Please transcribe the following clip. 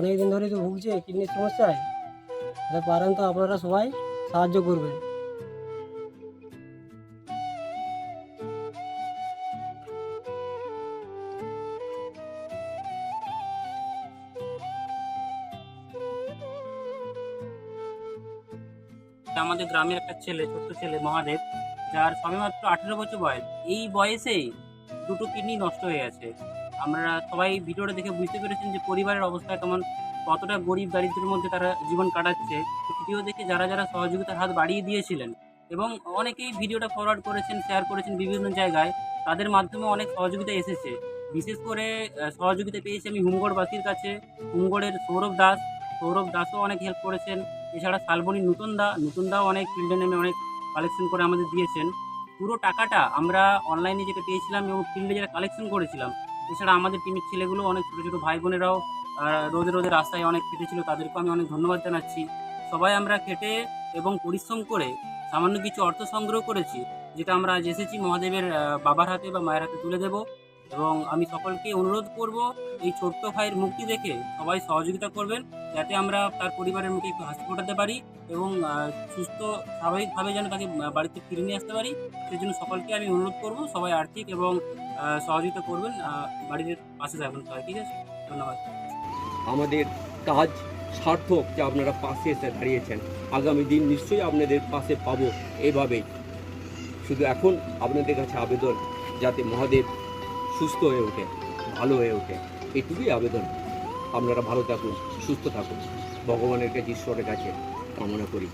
অনেক দিন ধরেই তো ভুগছে, কিডনির সমস্যায়। তাহলে পারেন তো আপনারা সবাই সাহায্য করবেন। আমাদের গ্রামের একটা ছেলে, ছোট্ট ছেলে মহাদেব, যার সবেমাত্র আঠেরো বছর বয়স। এই বয়সেই দুটো কিডনি নষ্ট হয়ে গেছে। আমরা সবাই ভিডিওটা দেখে বুঝতে পেরেছেন যে পরিবারের অবস্থা কেমন, কতটা গরিব দারিদ্রের মধ্যে তারা জীবন কাটাচ্ছে। ভিডিও দেখে যারা যারা সহযোগিতার হাত বাড়িয়ে দিয়েছিলেন এবং অনেকেই ভিডিওটা ফরওয়ার্ড করেছেন শেয়ার করেছেন বিভিন্ন জায়গায়, তাদের মাধ্যমে অনেক সহযোগিতা এসেছে। বিশেষ করে সহযোগিতা পেয়েছি আমি হুমগড়বাসীর কাছে। হুমগড়ের সৌরভ দাস, সৌরভ দাসও অনেক হেল্প করেছেন। এছাড়া শালবনী নতুন দা, নতুন দাও অনেক ফিল্ডে নেমে অনেক কালেকশন করে আমাদের দিয়েছেন। পুরো টাকাটা আমরা অনলাইনে যেটা পেয়েছিলাম এবং ফিল্ডে যেটা কালেকশন করেছিলাম এছাড়া আমাদের টিমের ছেলেগুলো অনেক ছোটো ছোটো ভাই বোনেরাও রোদে রোদে রাস্তায় অনেক খেটেছিল, তাদেরকেও আমি অনেক ধন্যবাদ জানাচ্ছি। সবাই আমরা খেটে এবং পরিশ্রম করে সামান্য কিছু অর্থ সংগ্রহ করেছি, যেটা আমরা আজ এসেছি মহাদেবের বাবার হাতে বা মায়ের হাতে তুলে দেব। এবং আমি সকলকে অনুরোধ করব, এই ছোট্ট ভাইয়ের মুক্তি দেখে সবাই সহযোগিতা করবেন, যাতে আমরা তার পরিবারের মুখে একটু হাসি ফোটাতে পারি এবং সুস্থ, স্বাভাবিকভাবে যেন তাকে বাড়িতে ফিরে নিয়ে আসতে পারি। সেই জন্য সকলকে আমি অনুরোধ করব সবাই আর্থিক এবং সহযোগিতা করবেন বাড়ির পাশে থাকবেন সবাই, ঠিক আছে? ধন্যবাদ। আমাদের কাজ সার্থক যে আপনারা পাশে এসে দাঁড়িয়েছেন। আগামী দিন নিশ্চয়ই আপনাদের পাশে পাবো এভাবেই। শুধু এখন আপনাদের কাছে আবেদন, যাতে মহাদেব সুস্থ হয়ে ওঠে, ভালো হয়ে ওঠে, এটুকুই আবেদন। আপনারা ভালো থাকুন, সুস্থ থাকুন। ভগবানের কাছে, ঈশ্বরের কাছে কামনা করি।